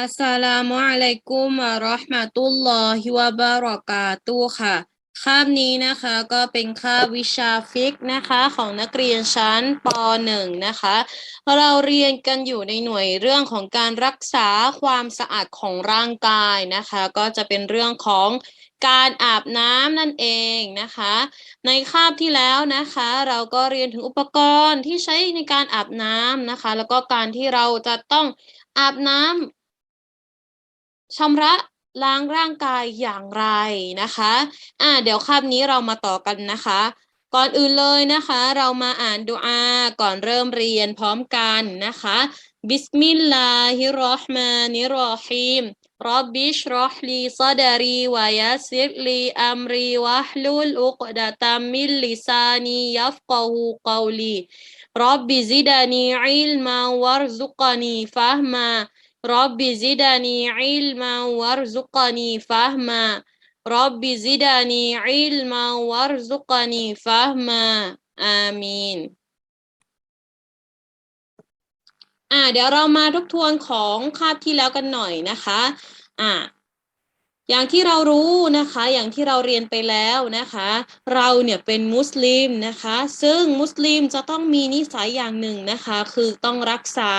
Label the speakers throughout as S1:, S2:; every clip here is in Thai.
S1: อัสสลามุอะลัยกุมวะราะห์มะตุลลอฮิวะบะเราะกาตุค่ะ คาบนี้นะคะก็เป็นคาบวิชาฟิกนะคะของนักเรียนชั้นป .1 นะคะ เราเรียนกันอยู่ในหน่วยเรื่องของการรักษาความสะอาดของร่างกายนะคะ ก็จะเป็นเรื่องของการอาบน้ำนั่นเองนะคะ ในคาบที่แล้วนะคะ เราก็เรียนถึงอุปกรณ์ที่ใช้ในการอาบน้ำนะคะ แล้วก็การที่เราจะต้องอาบน้ำ ชำระล้างร่างกายอย่างไรนะคะ อ่า เดี๋ยวคาบนี้เรามาต่อกันนะคะ ก่อนอื่นเลยนะคะ เรามาอ่านดูอาก่อนเริ่มเรียนพร้อมกันนะคะ บิสมิลลาฮิรราะห์มานิรรฮีมรับบิชรอห์ลีซาดารีวายาซิรลีอัมรีวะฮลุลอุกดะตัมมิลลิซานียัฟกะฮูกอลีรับบิซิดานีอิลมาวรซุกานีฟะฮ์มา رب زدني علما وارزقني فهما رب زدني علما وارزقني فهما آمين อ่าเดี๋ยวเรามาทบทวนของคาบที่แล้วกันหน่อยนะคะ อ่า อย่างที่เรารู้นะคะ อย่างที่เราเรียนไปแล้วนะคะ เราเนี่ยเป็นมุสลิมนะคะ ซึ่งมุสลิมจะต้องมีนิสัยอย่างหนึ่งนะคะ คือต้องรักษา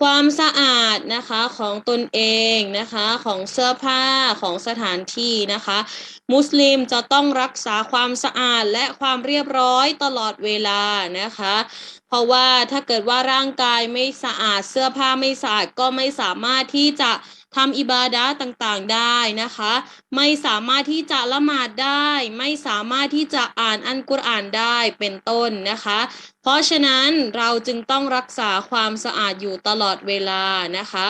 S1: ความสะอาดนะคะของตนเองนะคะ ของเสื้อผ้าของสถานที่นะคะ มุสลิมจะต้องรักษาความสะอาดและความเรียบร้อยตลอดเวลานะคะ เพราะว่าถ้าเกิดว่าร่างกายไม่สะอาดเสื้อผ้าไม่สะอาดก็ไม่สามารถที่จะ ทำอิบาดะห์ต่างๆได้นะคะ ไม่สามารถที่จะละหมาดได้ ไม่สามารถที่จะอ่านอันกุรอานได้เป็นต้นนะคะ เพราะฉะนั้นเราจึงต้องรักษาความสะอาดอยู่ตลอดเวลานะคะ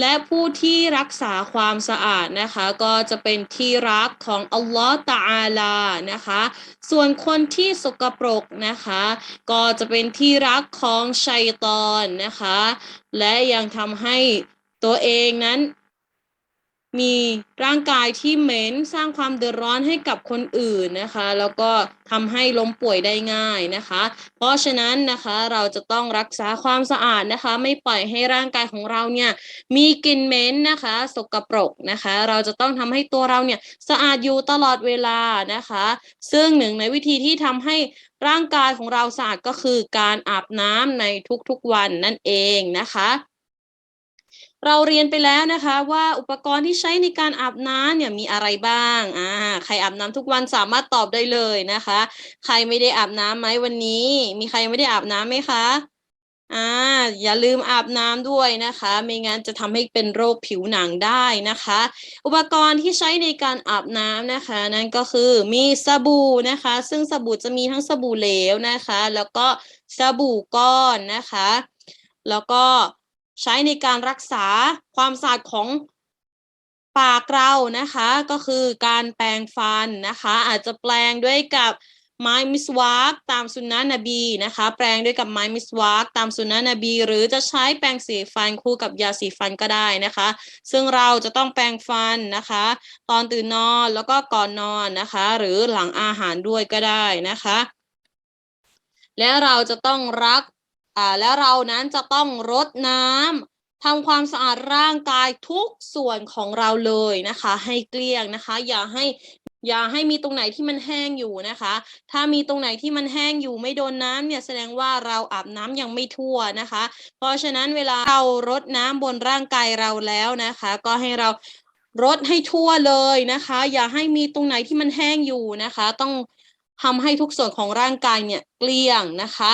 S1: และผู้ที่รักษาความสะอาดนะคะ ก็จะเป็นที่รักของอัลลอฮ์ตะอาลานะคะ ส่วนคนที่สกปรกนะคะ ก็จะเป็นที่รักของชัยตอนนะคะ และยังทำให้ตัวเองนั้น มีร่างกายที่เหม็นสร้างความเดือดร้อนให้กับคนอื่นนะคะ แล้วก็ทำให้ล้มป่วยได้ง่ายนะคะ เพราะฉะนั้นนะคะเราจะต้องรักษาความสะอาดนะคะ ไม่ปล่อยให้ร่างกายของเราเนี่ยมีกลิ่นเหม็นนะคะสกปรกนะคะ เราจะต้องทำให้ตัวเราเนี่ยสะอาดอยู่ตลอดเวลานะคะ ซึ่งหนึ่งในวิธีที่ทำให้ร่างกายของเราสะอาดก็คือการอาบน้ำในทุกๆวันนั่นเองนะคะ เราเรียนไปแล้วนะคะว่าอุปกรณ์ที่ใช้ในการอาบน้ำเนี่ยมีอะไรบ้าง อ่า ใครอาบน้ำทุกวันสามารถตอบได้เลยนะคะ ใครไม่ได้อาบน้ำไหมวันนี้ มีใครไม่ได้อาบน้ำไหมคะ อ่า อย่าลืมอาบน้ำด้วยนะคะ ไม่งั้นจะทำให้เป็นโรคผิวหนังได้นะคะ อุปกรณ์ที่ใช้ในการอาบน้ำนะคะ นั่นก็คือมีสบู่นะคะ ซึ่งสบู่จะมีทั้งสบู่เหลวนะคะ แล้วก็สบู่ก้อนนะคะ แล้วก็ ใช้ในการรักษาความสะอาดของปากเรานะคะ ก็คือการแปรงฟันนะคะ อาจจะแปรงด้วยกับไม้มิสวากตามสุนนะนบีนะคะ แปรงด้วยกับไม้มิสวากตามสุนนะนบี หรือจะใช้แปรงสีฟันคู่กับยาสีฟันก็ได้นะคะ ซึ่งเราจะต้องแปรงฟันนะคะ ตอนตื่นนอนแล้วก็ก่อนนอนนะคะ หรือหลังอาหารด้วยก็ได้นะคะ และเราจะต้องรัก อ่าแล้วเรานั้นจะต้องรดน้ำทำความสะอาดร่างกายทุกส่วนของเราเลยนะคะ ให้เกลี้ยงนะคะ อย่าให้อย่าให้มีตรงไหนที่มันแห้งอยู่นะคะ ถ้ามีตรงไหนที่มันแห้งอยู่ไม่โดนน้ำเนี่ยแสดงว่าเราอาบน้ำยังไม่ทั่วนะคะ เพราะฉะนั้นเวลาเรารดน้ำบนร่างกายเราแล้วนะคะ ก็ให้เรารดให้ทั่วเลยนะคะ อย่าให้มีตรงไหนที่มันแห้งอยู่นะคะ ต้องทำให้ทุกส่วนของร่างกายเนี่ยเกลี้ยงนะคะ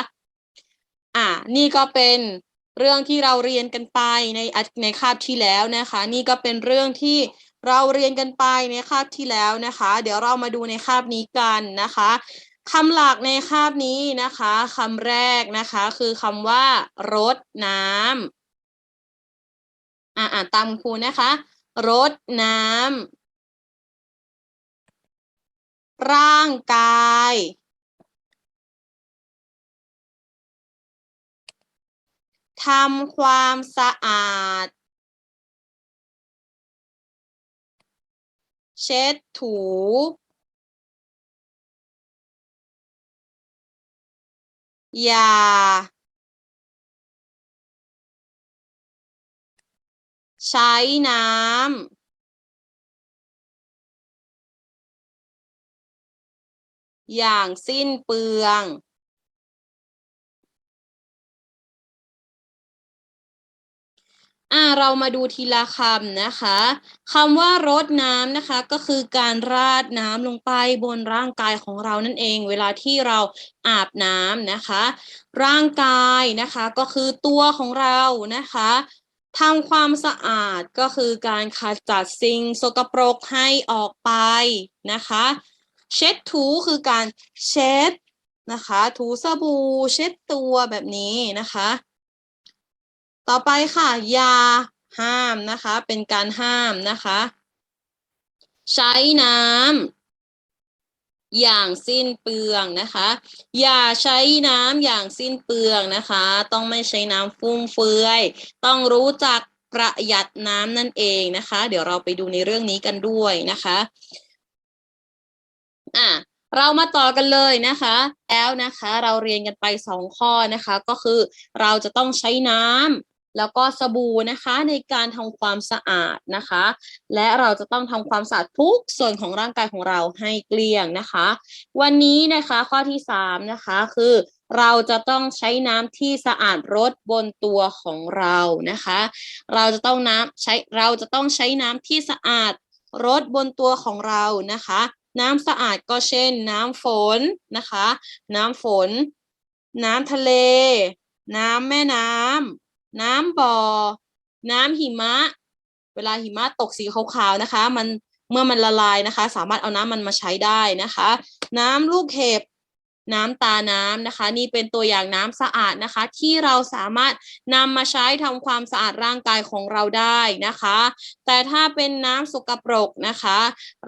S1: อ่านี่ก็เป็นเรื่องที่เราเรียนกันไปในในคาบที่แล้วนะคะ นี่ก็เป็นเรื่องที่เราเรียนกันไปในคาบที่แล้วนะคะ เดี๋ยวเรามาดูในคาบนี้กันนะคะคำหลักในคาบนี้นะคะคำแรกนะคะคือคำว่ารดน้ำอ่าอ่าตามครูนะคะรดน้ำร่างกาย ทำความสะอาด เช็ดถู อย่า ใช้น้ำอย่างสิ้นเปลือง อ่าเรามาดูทีละคำนะคะคำว่ารดน้ำนะคะ ก็คือการราดน้ำลงไปบนร่างกายของเรานั่นเอง เวลาที่เราอาบน้ำนะคะ ร่างกายนะคะก็คือตัวของเรานะคะทำความสะอาดก็คือการขจัดสิ่งสกปรกให้ออกไปนะคะ เช็ดถูคือการเช็ดนะคะ ถูสบู่เช็ดตัวแบบนี้นะคะ ต่อไปค่ะอยาห้ามนะคะ เป็นการห้ามนะคะ ใช้น้ำอย่างสิ้นเปลืองนะคะ อย่าใช้น้ำอย่างสิ้นเปลืองนะคะ ต้องไม่ใช้น้ำฟุ่มเฟือย ต้องรู้จักประหยัดน้ำนั่นเองนะคะ เดี๋ยวเราไปดูในเรื่องนี้กันด้วยนะคะอะเรามาต่อกันเลยนะคะ แล้วนะคะ เราเรียนกันไปสองข้อนะคะ ก็คือเราจะต้องใช้น้ำ แล้วก็สบู่นะคะในการทำความสะอาดนะคะ และเราจะต้องทำความสะอาดทุกส่วนของร่างกายของเราให้เกลี้ยงนะคะ วันนี้นะคะข้อที่สามนะคะคือเราจะต้องใช้น้ำที่สะอาดรดบนตัวของเรานะคะ เราจะต้องน้ำใช้เราจะต้องใช้น้ำที่สะอาดรดบนตัวของเรานะคะ น้ำสะอาดก็เช่น น้ำฝนนะคะ น้ำฝน น้ำทะเล น้ำแม่น้ำ น้ำบ่อ น้ำหิมะ เวลาหิมะตกสีขาวๆนะคะ มันเมื่อมันละลายนะคะ สามารถเอาน้ำมันมาใช้ได้นะคะ น้ำลูกเห็บน้ำตาน้ำนะคะ นี่เป็นตัวอย่างน้ำสะอาดนะคะ ที่เราสามารถนำมาใช้ทำความสะอาดร่างกายของเราได้นะคะ แต่ถ้าเป็นน้ำสกปรกนะคะ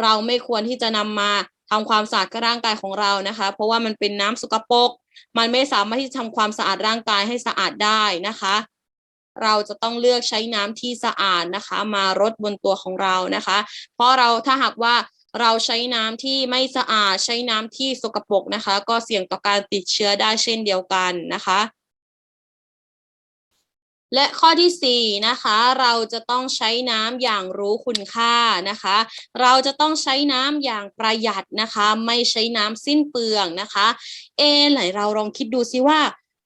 S1: เราไม่ควรที่จะนำมาทำความสะอาดกับร่างกายของเรานะคะ เพราะว่ามันเป็นน้ำสกปรกมันไม่สามารถที่จะทำความสะอาดร่างกายให้สะอาดได้นะคะ เราจะต้องเลือกใช้น้ำที่สะอาดนะคะ มารดบนตัวของเรานะคะ เพราะเราถ้าหากว่าเราใช้น้ำที่ไม่สะอาดใช้น้ำที่สกปรกนะคะ ก็เสี่ยงต่อการติดเชื้อได้เช่นเดียวกันนะคะ และข้อที่สี่นะคะ เราจะต้องใช้น้ำอย่างรู้คุณค่านะคะ เราจะต้องใช้น้ำอย่างประหยัดนะคะ ไม่ใช้น้ำสิ้นเปลืองนะคะ เอไหนเราลองคิดดูสิว่า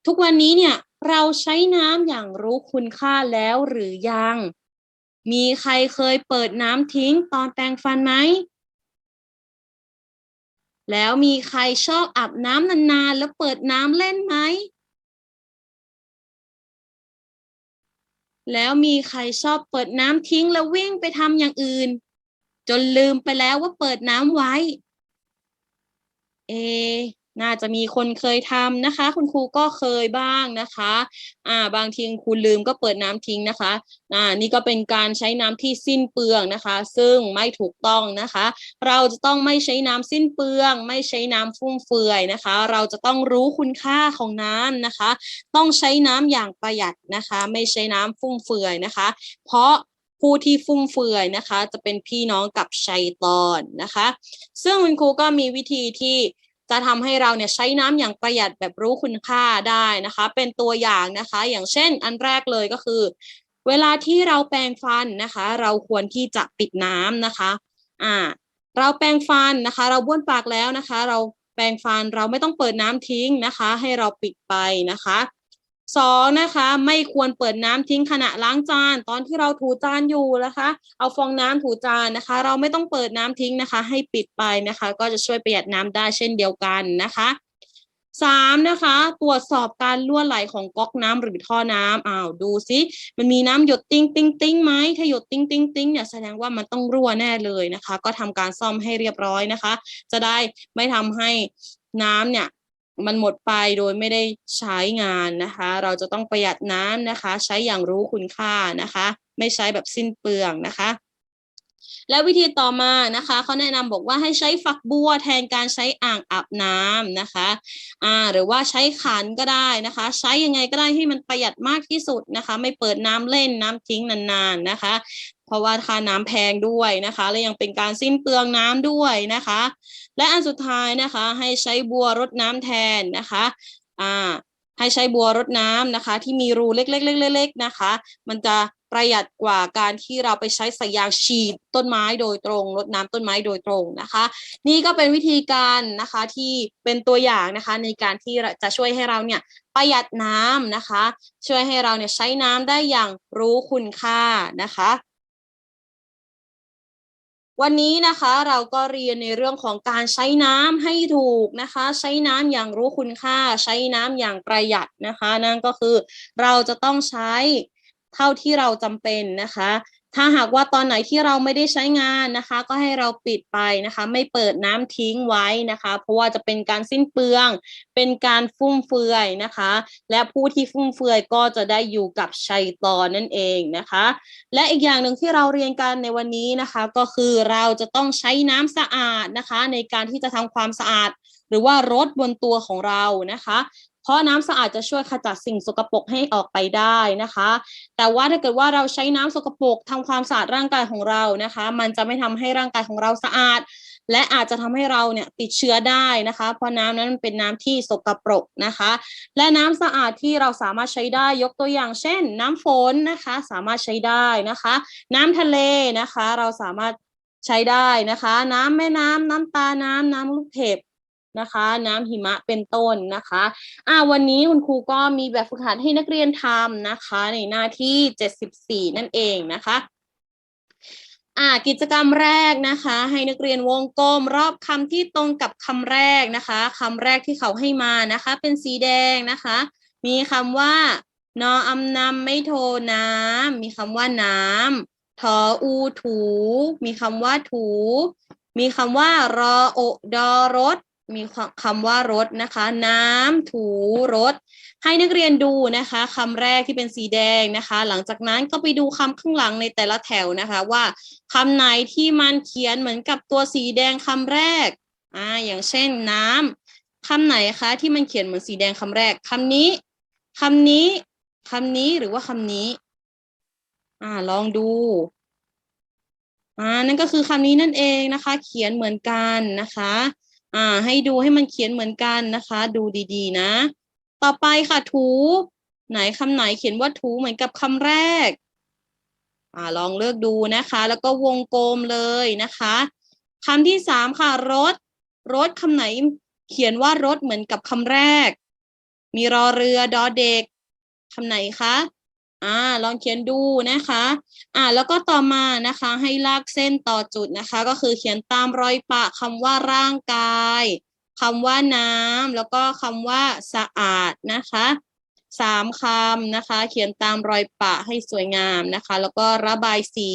S1: ทุกวันนี้เนี่ย เราใช้น้ำอย่างรู้คุณค่าแล้วหรือยัง มีใครเคยเปิดน้ำทิ้งตอนแปรงฟันไหม แล้วมีใครชอบอาบน้ำนานๆ แล้วเปิดน้ำเล่นไหม แล้วมีใครชอบเปิดน้ำทิ้งแล้ววิ่งไปทำอย่างอื่น จนลืมไปแล้วว่าเปิดน้ำไว้ เอ น่าจะมีคนเคยทำนะคะ คุณครูก็เคยบ้างนะคะอ่าบางทีคุณลืมก็เปิดน้ำทิ้งนะคะอ่านี่ก็เป็นการใช้น้ำที่สิ้นเปลืองนะคะ ซึ่งไม่ถูกต้องนะคะ เราจะต้องไม่ใช้น้ำสิ้นเปลือง ไม่ใช้น้ำฟุ่มเฟือยนะคะ เราจะต้องรู้คุณค่าของน้ำนะคะ ต้องใช้น้ำอย่างประหยัดนะคะ ไม่ใช้น้ำฟุ่มเฟือยนะคะ เพราะผู้ที่ฟุ่มเฟือยนะคะ จะเป็นพี่น้องกับชัยตอนนะคะ ซึ่งคุณครูก็มีวิธีที่ จะทำให้เราเนี่ยใช้น้ำอย่างประหยัดแบบรู้คุณค่าได้นะคะ เป็นตัวอย่างนะคะ อย่างเช่น อันแรกเลยก็คือ เวลาที่เราแปรงฟันนะคะ เราควรที่จะปิดน้ำนะคะอ่าเราแปรงฟันนะคะ เราบ้วนปากแล้วนะคะ เราแปรงฟันเราไม่ต้องเปิดน้ำทิ้งนะคะ ให้เราปิดไปนะคะ สองนะคะ ไม่ควรเปิดน้ำทิ้งขณะล้างจาน ตอนที่เราถูจานอยู่นะคะ เอาฟองน้ำถูจานนะคะ เราไม่ต้องเปิดน้ำทิ้งนะคะ ให้ปิดไปนะคะ ก็จะช่วยประหยัดน้ำได้เช่นเดียวกันนะคะสามนะคะ ตรวจสอบการรั่วไหลของก๊อกน้ำหรือท่อน้ำอ้าวดูซิมันมีน้ำหยดติ้งติ้งติ้งไหมถ้าหยดติ้งติ้งติ้งเนี่ยแสดงว่ามันต้องรั่วแน่เลยนะคะ ก็ทำการซ่อมให้เรียบร้อยนะคะ จะได้ไม่ทำให้น้ำเนี่ย มันหมดไปโดยไม่ได้ใช้งานนะคะ เราจะต้องประหยัดน้ำนะคะ ใช้อย่างรู้คุณค่านะคะ ไม่ใช้แบบสิ้นเปลืองนะคะ และวิธีต่อมานะคะเขาแนะนำบอกว่าให้ใช้ฝักบัวแทนการใช้อ่างอาบน้ำนะคะอ่าหรือว่าใช้ขันก็ได้นะคะ ใช้ยังไงก็ได้ให้มันประหยัดมากที่สุดนะคะ ไม่เปิดน้ำเล่นน้ำทิ้งนานๆนะคะ เพราะว่าค่าน้ำแพงด้วยนะคะ และยังเป็นการสิ้นเปลืองน้ำด้วยนะคะ และอันสุดท้ายนะคะให้ใช้บัวรดน้ำแทนนะคะอ่าให้ใช้บัวรดน้ำนะคะ ที่มีรูเล็กๆๆๆนะคะ มันจะประหยัดกว่าการที่เราไปใช้สายยางฉีดต้นไม้โดยตรงรดน้ำต้นไม้โดยตรงนะคะ นี่ก็เป็นวิธีการนะคะที่เป็นตัวอย่างนะคะในการที่จะช่วยให้เราเนี่ยประหยัดน้ำนะคะ ช่วยให้เราเนี่ยใช้น้ำได้อย่างรู้คุณค่านะคะ วันนี้นะคะเราก็เรียนในเรื่องของการใช้น้ำให้ถูกนะคะ ใช้น้ำอย่างรู้คุณค่า ใช้น้ำอย่างประหยัดนะคะ นั่นก็คือเราจะต้องใช้เท่าที่เราจำเป็นนะคะ ถ้าหากว่าตอนไหนที่เราไม่ได้ใช้งานนะคะ ก็ให้เราปิดไปนะคะ ไม่เปิดน้ำทิ้งไว้นะคะ เพราะว่าจะเป็นการสิ้นเปลือง เป็นการฟุ่มเฟือยนะคะ และผู้ที่ฟุ่มเฟือยก็จะได้อยู่กับชัยตอนนั่นเองนะคะ และอีกอย่างหนึ่งที่เราเรียนกันในวันนี้นะคะ ก็คือเราจะต้องใช้น้ำสะอาดนะคะ ในการที่จะทำความสะอาด หรือว่ารถบนตัวของเรานะคะ เพราะน้ำสะอาดจะช่วยขจัดสิ่งสกปรกให้ออกไปได้นะคะ แต่ว่าถ้าเกิดว่าเราใช้น้ำสกปรกทำความสะอาดร่างกายของเรานะคะ มันจะไม่ทำให้ร่างกายของเราสะอาด และอาจจะทำให้เราเนี่ยติดเชื้อได้นะคะ เพราะน้ำนั้นมันเป็นน้ำที่สกปรกนะคะ และน้ำสะอาดที่เราสามารถใช้ได้ยกตัวอย่าง เช่น น้ำฝนนะคะ สามารถใช้ได้นะคะ น้ำทะเลนะคะ เราสามารถใช้ได้นะคะ น้ำแม่น้ำน้ำตาน้ำน้ำลูกเห็บ นะคะ น้ำหิมะเป็นต้นนะคะอ่าวันนี้คุณครูก็มีแบบฝึกหัดให้นักเรียนทำนะคะ ในหน้าที่ 74 นั่นเองนะคะอ่ากิจกรรมแรกนะคะ ให้นักเรียนวงกลมรอบคำที่ตรงกับคำแรกนะคะคำแรกที่เขาให้มานะคะ เป็นสีแดงนะคะ มีคำว่านออำนำไม่โทน้ำมีคำว่าน้ำทออูถู มีคำว่าถู มีคำว่ารอโอดอรถ มีคำว่ารถนะคะ น้ำถูรถ ให้นักเรียนดูนะคะคำแรกที่เป็นสีแดงนะคะ หลังจากนั้นก็ไปดูคำข้างหลังในแต่ละแถวนะคะ ว่าคำไหนที่มันเขียนเหมือนกับตัวสีแดงคำแรกอ่าอย่างเช่นน้ำคำไหนคะที่มันเขียนเหมือนสีแดงคำแรกคำนี้คำนี้คำนี้หรือว่าคำนี้ อ่าลองดูอ่านั่นก็คือคำนี้นั่นเองนะคะ เขียนเหมือนกันนะคะ อ่า ให้ดูให้มันเขียนเหมือนกันนะคะ ดูดีๆ นะ ต่อไปค่ะถู ไหนคำไหนเขียนว่าถูเหมือนกับคำแรก อ่า ลองเลือกดูนะคะ แล้วก็วงกลมเลยนะคะคำที่สามค่ะรถ รถคำไหนเขียนว่ารถเหมือนกับคำแรก มีรอเรือดอเด็กคำไหนคะ อ่าลองเขียนดูนะคะ อ่าแล้วก็ต่อมานะคะให้ลากเส้นต่อจุดนะคะ ก็คือเขียนตามรอยปะคำว่าร่างกายคำว่าน้ำแล้วก็คำว่าสะอาดนะคะสามคำนะคะ เขียนตามรอยปะให้สวยงามนะคะ แล้วก็ระบายสี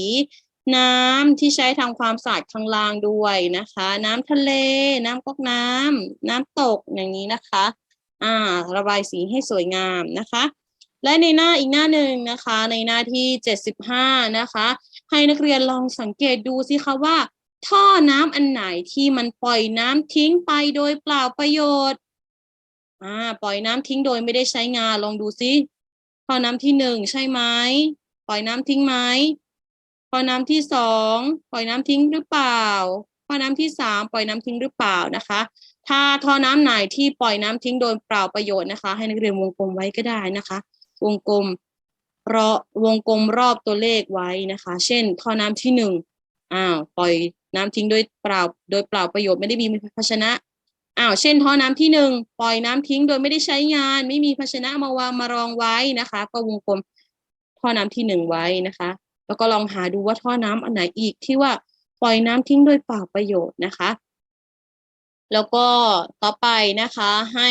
S1: น้ำที่ใช้ทำความสะอาดข้างล่างด้วยนะคะ น้ำทะเล น้ำก๊อกน้ำน้ำตกอย่างนี้นะคะ อ่า ระบายสีให้สวยงามนะคะ และในหน้าอีกหน้าหนึ่งนะคะในหน้าที่เจ็ดสิบห้านะคะ ให้นักเรียนลองสังเกตดูสิคะว่า ท่อน้ำอันไหนที่มันปล่อยน้ำทิ้งไปโดยเปล่าประโยชน์อ่าปล่อยน้ำทิ้งโดยไม่ได้ใช้งานลองดูซิท่อน้ำที่หนึ่งใช่ไหมปล่อยน้ำทิ้งไหมท่อน้ำที่สองปล่อยน้ำทิ้งหรือเปล่าท่อน้ำที่สามปล่อยน้ำทิ้งหรือเปล่านะคะถ้าท่อน้ำไหนที่ปล่อยน้ำทิ้งโดยเปล่าประโยชน์นะคะ ให้นักเรียนวงกลมไว้ก็ได้นะคะ วงกลมรอวงกลมรอบตัวเลขไว้นะคะ เช่นท่อน้ำที่หนึ่งอ้าวปล่อยน้ำทิ้งโดยเปล่า โดยเปล่าประโยชน์ไม่ได้มีภาชนะอ้าวเช่นท่อน้ำที่หนึ่งปล่อยน้ำทิ้งโดยไม่ได้ใช้งาน ไม่มีภาชนะมาวางมารองไว้นะคะ ก็วงกลมท่อน้ำที่หนึ่งไว้นะคะ แล้วก็ลองหาดูว่าท่อน้ำอันไหนอีกที่ว่าปล่อยน้ำทิ้งโดยเปล่าประโยชน์นะคะ แล้วก็ต่อไปนะคะให้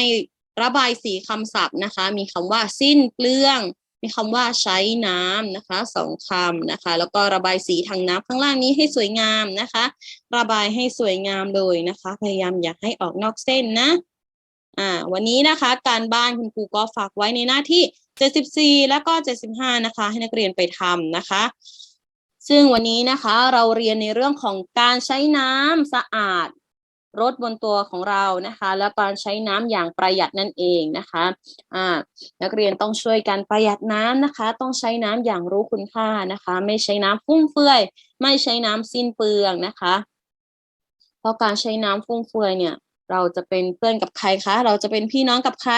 S1: ระบายสีคำศัพท์นะคะ มีคำว่าสิ้นเปลือง มีคำว่าใช้น้ำนะคะสองคำนะคะ แล้วก็ระบายสีทางน้ำข้างล่างนี้ให้สวยงามนะคะ ระบายให้สวยงามเลยนะคะ พยายามอยากให้ออกนอกเส้นนะอ่าวันนี้นะคะการบ้านคุณครูก็ฝากไว้ในหน้าที่ 74 แล้วก็ 75 นะคะ ให้นักเรียนไปทำนะคะ ซึ่งวันนี้นะคะเราเรียนในเรื่องของการใช้น้ำสะอาด รถบนตัวของเรานะคะ และการใช้น้ำอย่างประหยัดนั่นเองนะคะอ่านักเรียนต้องช่วยกันประหยัดน้ำนะคะ ต้องใช้น้ำอย่างรู้คุณค่านะคะ ไม่ใช้น้ำฟุ่มเฟือย ไม่ใช้น้ำสิ้นเปลืองนะคะ เพราะการใช้น้ำฟุ่มเฟือยเนี่ย เราจะเป็นเพื่อนกับใครคะ เราจะเป็นพี่น้องกับใคร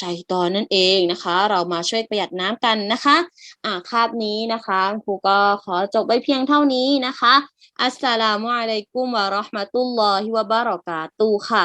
S1: ชัยตอนนั่นเองนะคะ เรามาช่วยประหยัดน้ำกันนะคะอ่าคาบนี้นะคะครูก็ขอจบไว้เพียงเท่านี้นะคะ อัสสลามุอะลัยกุมวะเราะห์มะตุลลอฮิวะบะเราะกาตุฮ์ค่ะ